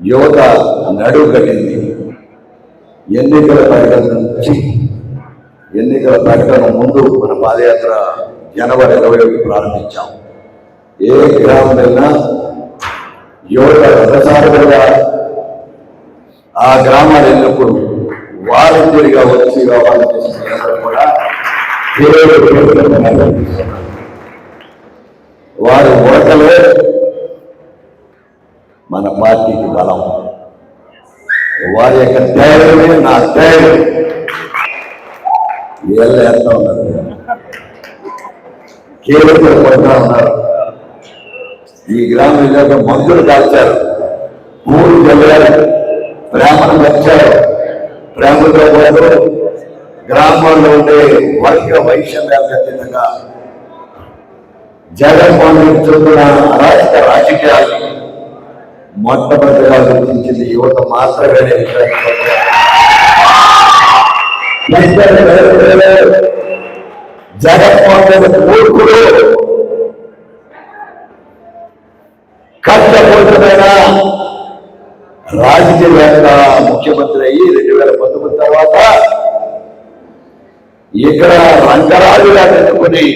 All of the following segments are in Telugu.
యువత నడువు ఎన్నికల ప్రకటన నుంచి ఎన్నికల ప్రకటన ముందు మన పాదయాత్ర జనవరి ఇరవై ఒకటి ప్రారంభించాం. ఏ గ్రామం వెళ్ళినా యువత రథసారులుగా ఆ గ్రామాలు వెళ్ళినప్పుడు వాలంటీర్గా వచ్చి వ్యవహారం చేసిన కూడా వారి ఉడకలే మన పార్టీకి బలం. వారి యొక్క ధైర్యమే నా ధైర్యం. వీళ్ళు ఎంత ఉన్నారు కేవలం పడుతూ ఉన్నారు. ఈ గ్రామం ఇలాగ మందులు కాల్చారు. మూడు జల్లారు ప్రేమను పెంచారు. ప్రేమతో పాటు గ్రామాల్లో ఉండే వర్గ వైషమ్యాలకు అతీతంగా జగన్మోహన్ రెడ్డి చూపున అరాజక రాజకీయాలు మొట్టమొదటిగా గుర్తించింది యువత మాత్రమే అనే విషయాన్ని చెప్పారు. జగన్మోహన్ మూర్ఖుడు కష్టపూరితమైన రాజకీయవేత్త ముఖ్యమంత్రి అయ్యి రెండు వేల పంతొమ్మిది తర్వాత ఇక్కడ రంగరాజుగా పెట్టుకుని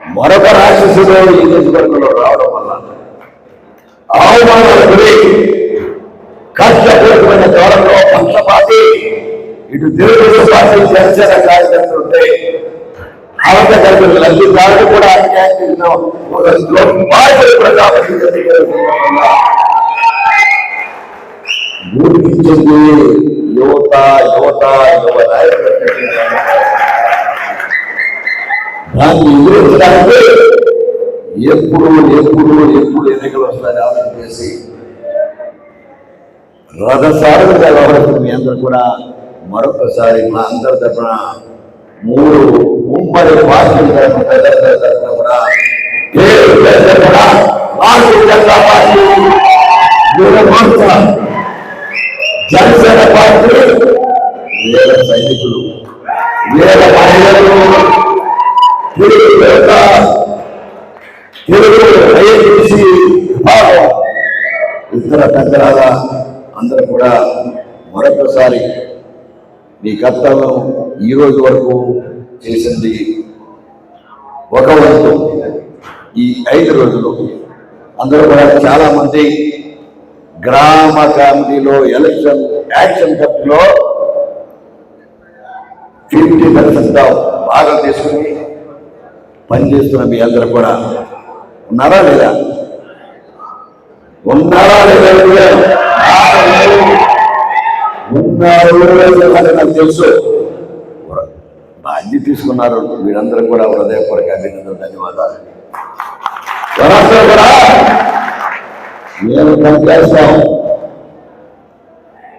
మరొక రాక్షసుడు ఈ నియోజకవర్గంలో రావడం వల్ల అవమానాల గురి కష్టపూరితమైన ధోరణిలో పక్షపాతి ఇటు తెలుగుదేశం పార్టీ జనసేన కార్యకర్తలు ఉంటే అవత కలిగిన కూడా గుర్తించింది యువత యువత యువ నాయకులు. దాన్ని ఎదురించడానికి ఎప్పుడు ఎప్పుడు ఎప్పుడు ఎన్నికలు వస్తాయని ఆలోచన చేసి రథసారంగా వ్యవహరిస్తుంది అందరూ కూడా మరొకసారి మా అందరి తరఫున మూడు ఉమ్మడి పార్టీల తరఫున ప్రజల తరఫున కూడా పేరు పేరున కూడా భారతీయ జనతా పార్టీ జనసేన పార్టీ వేల సైనికులు వేల మహిళలు తెలుగు విభాగం ఇతర పెద్దలాగా అందరూ కూడా మరొకసారి మీ కర్తవ్యం ఈ రోజు వరకు చేసింది ఒక వంతు. ఈ ఐదు రోజులు అందరూ కూడా చాలామంది గ్రామ కమిటీలో ఎలక్షన్ యాక్షన్ కమిటీలో ఫిఫ్టీ పర్సెంట్ భాగం తీసుకుని పనిచేస్తున్న మీ అందరూ కూడా ఉన్నారా లేదా? ఉన్నారా లేదా ఉన్నారు నాకు తెలుసు. బాధ్యత తీసుకున్నారు. వీరందరూ కూడా హృదయపూర్వక అభినందనలు ధన్యవాదాలు. ఎవరందరూ కూడా మేము పనిచేస్తాం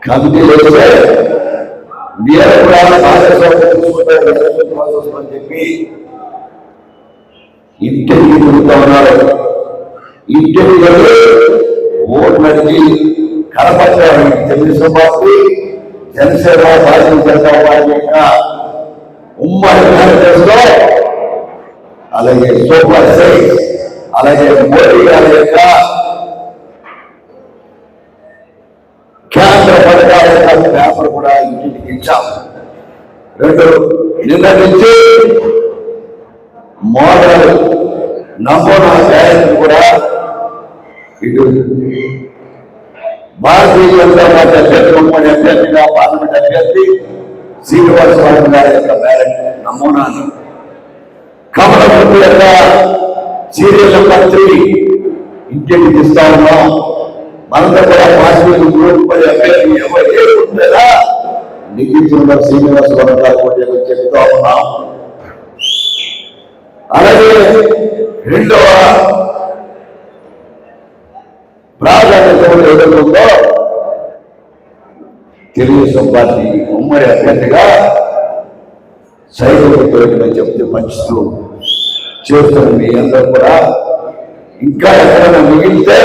కమిటీలు వస్తే మీరు కూడా భాగస్వామ్యం ప్రాసెస్ అని చెప్పి ఇంటికి తిరుగుతా ఉన్నారు. ఇంటికి వెళ్ళి ఓట్లు అడిగి కనపడ్డారు తెలుగుదేశం పార్టీ జనసేన భారతీయ జనతా పార్టీ యొక్క ఉమ్మడి మేనిఫెస్టో అలాగే సూపర్ సైజ్ అలాగే మోడీ గారి యొక్క కేంద్ర పథకాల యొక్క పేపర్ కూడా ఇంటికి ఇచ్చాం. రెండు నిన్న నుంచి మోడల్ నమూనా తయారీ కూడా ఇటు భారతీయ జనతా పార్టీ అభ్యర్థి ఉమ్మడి అభ్యర్థిగా పార్లమెంట్ అభ్యర్థి శ్రీనివాసరావు గారి యొక్క బ్యాలెట్ నమూనాను కమలపతి యొక్క సీరియల్ నెంబర్ త్రీ ఇంటికి ఇస్తా ఉన్నాం మనంతా కూడా పార్టీ పది అభ్యర్థి ఎవరు ఏ ఉంటుందా నిఖిల్ శ్రీనివాసరావు గారు కూడా చెప్తా ఉన్నాం. అలాగే రెండవ ప్రాధాన్యత ఏదైతే ఉందో తెలుగుదేశం పార్టీ ఉమ్మడి అభ్యర్థిగా సైనికులు పెరుగుతుందని చెప్తే పంచుతూ చేస్తున్న మీ అందరూ కూడా. ఇంకా ఎక్కడైనా మిగిలితే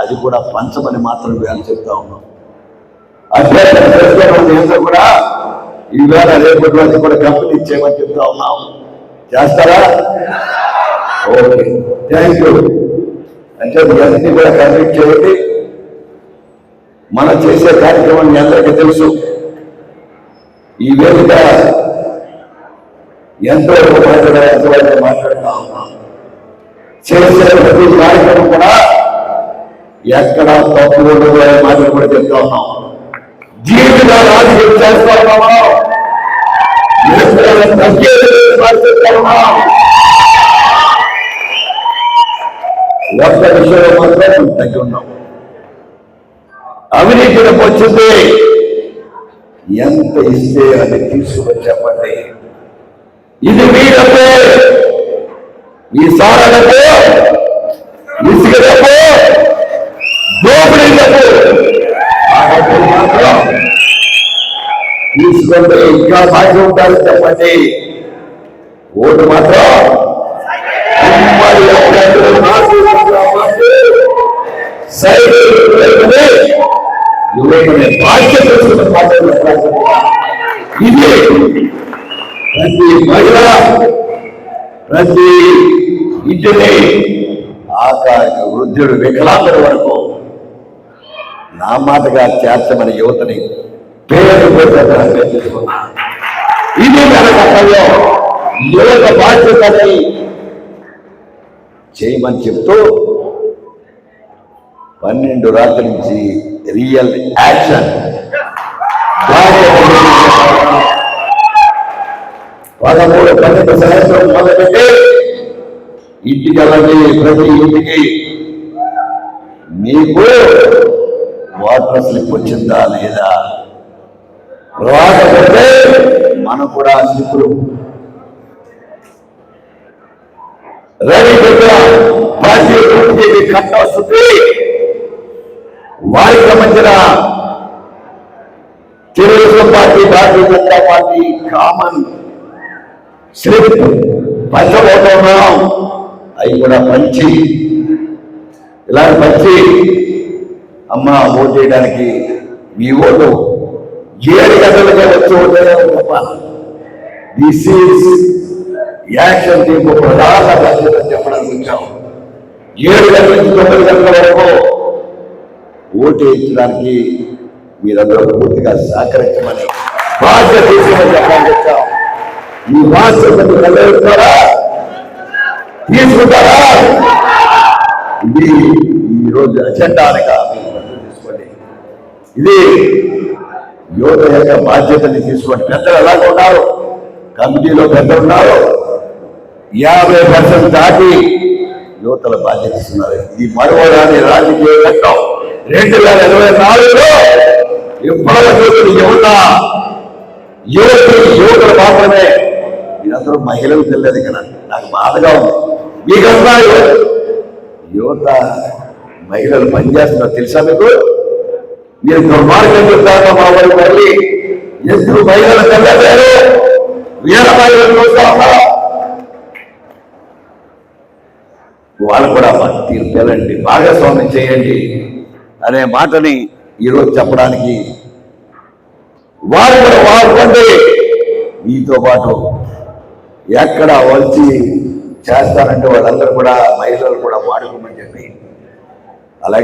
అది కూడా పంచమని మాత్రం వేళ చెప్తా ఉన్నాం. అభ్యర్థన చేస్తున్న మీ అందరూ కూడా ఈవేళ రేపటి రోజు కూడా కంపెనీ ఇచ్చేయమని చెప్తా ఉన్నాం. చేస్తారా? ఓకే. థ్యాంక్ యూ అంటే ఇవన్నీ కూడా కంప్లీట్ చేయండి. మనం చేసే కార్యక్రమం మీ అందరికీ తెలుసు. ఈ వేదిక ఎంతో ఉపయోగకరంగా ఎంతవరకు మాట్లాడుతా ఉన్నాం. చేసే ప్రతి కార్యక్రమం కూడా ఎక్కడ తప్పు ఉండదు అనే మాటలు కూడా చెప్తా ఉన్నాం. జీవిత రాజకీయం చేస్తా ఒక్క విషయంలో మాత్రం మనం తగ్గి ఉన్నాం అవినీతిలోకి వచ్చింది ఎంత ఇస్తే అది తీసుకుని చెప్పండి ఇది మీ డబ్బు ఈ సారా డబ్బు ఇసుక డబ్బు దోపిడీ డబ్బు ఆ డబ్బులు మాత్రం తీసుకుంటే ఇంకా బాగా ఉంటారు చెప్పండి. ఓటు మాత్రం ఇది ప్రతి మహిళ ప్రతి ఇంటిని ఆకాశ వృద్ధుడు వికలాంగుల వరకు నా మాటగా చేర్చమని యువతని పేరు ఇది మన కథలో యువత బాధ్యతని చేయమని చెప్తూ పన్నెండు రాత్రి నుంచి రియల్ యాక్షన్. పదమూడు పన్నెండు సంవత్సరం మొదలుపెట్టి ఇంటికి అలాగే ప్రతి ఇంటికి మీకు వాటర్ స్లిప్ వచ్చిందా లేదా? రాకపోతే మనం కూడా స్లిప్పులు రవి కట్ట వస్తుంది వారికి సంబంధించిన Telugudesam party Bharatiya Janata party common slip పంచబోతున్నాం. అవి కూడా పంచి ఇలా పంచి అమ్మ ఓటు చేయడానికి మీ ఓటు ఏడు గంటలకే వచ్చి ఓటేయాలని తప్ప దిస్ ఈజ్ యాక్షన్ టీమ్ ప్రధాన బాధ్యత చెప్పడానికి వచ్చాము ఏడు గంటల నుంచి తొమ్మిది గంటల వరకు ఓటు వేయించడానికి మీరందరూ పూర్తిగా సహకరించమని బాధ్యత తీసుకుని చెప్పడానికి వచ్చాం. ఈ బాధ్యతను నెరవేరుతారా తీసుకుంటారా? ఇది ఈరోజు రోజు తీసుకోండి ఇది యువత యొక్క బాధ్యతని తీసుకోండి పెద్దలు ఎలాగ ఉన్నారు? కమిటీలో పెద్దలు ఉన్నారు. యాభై పర్సెంట్ దాటి యువతల బాధ్యత ఇస్తున్నారు. ఇది మరవరాని రాజకీయ చట్టం. రెండు వేల ఇరవై నాలుగులో ఎప్పటివరకు యువత యువతి యువతలు మాత్రమే. మీరందరూ మహిళలు తెలియదు కదా. నాకు బాధగా ఉంది. మీకంతా యువత మహిళలు పనిచేస్తున్నారు. తెలుసా మీకు? మీరు దుర్మార్గం చెప్తారు మా వారి మళ్ళీ ఎందుకు మహిళలు తెల్లలేరు వీర మహిళలు చూస్తా వాళ్ళు కూడా మాకు తీర్పేలండి భాగస్వామ్యం చేయండి అనే మాటని ఈరోజు చెప్పడానికి వారు కూడా వాడుకోండి మీతో పాటు ఎక్కడ వచ్చి చేస్తారంటే వాళ్ళందరూ కూడా మహిళలు కూడా వాడుకోమని చెప్పి అలాగే